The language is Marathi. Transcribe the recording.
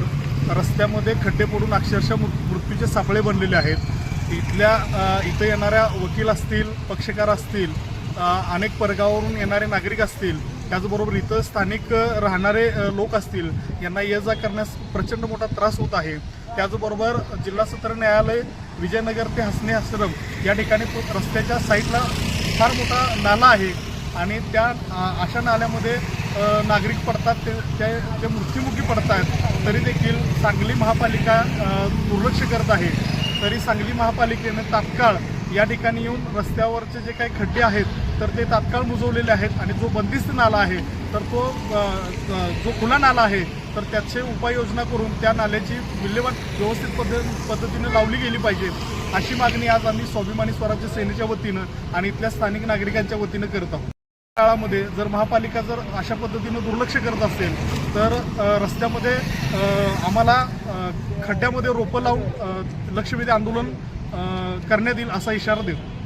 नाक्यासमोर रस्त्यामध्ये खड्डे पडून अक्षरशः मृ- मृत्यूचे सापळे बनलेले आहेत. इथल्या इथं येणाऱ्या वकील असतील पक्षकार असतील अनेक परगावावरून येणारे नागरिक असतील त्याचबरोबर इथं स्थानिक राहणारे लोक असतील यांना ये जा करण्यास प्रचंड मोठा त्रास होत आहे. त्याचबरोबर जिल्हा सत्र न्यायालय विजयनगर ते हसने आश्रम या ठिकाणी रस्त्याच्या साईडला फार मोठा नाला आहे आणि त्या अशा नाल्यामध्ये नागरिक पडतात ते ते ते मृत्युमुखी पडत आहेत तरी देखील सांगली महापालिका दुर्लक्ष करत आहे. तरी सांगली महापालिकेने तात्काळ या ठिकाणी येऊन रस्त्यावरचे जे काही खड्डे आहेत तर ते तात्काळ मुजवलेले आहेत आणि जो बंदिस्त नाला आहे तर तो जो खुला नाला आहे तर त्याचे उपाययोजना करून त्या नाल्याची विल्हेवाट व्यवस्थित पद्धत पद्धतीने लावली गेली पाहिजे. अशी मागणी आज आम्ही स्वाभिमानी स्वराज्य सेनेच्या वतीनं आणि इथल्या स्थानिक नागरिकांच्या वतीनं करत आहोत. काळामध्ये जर महापालिका जर अशा पद्धतीनं दुर्लक्ष करत असेल तर रस्त्यामध्ये आम्हाला खड्ड्यामध्ये रोपं लावून लक्षवेधी आंदोलन करण्यात येईल असा इशारा देतो.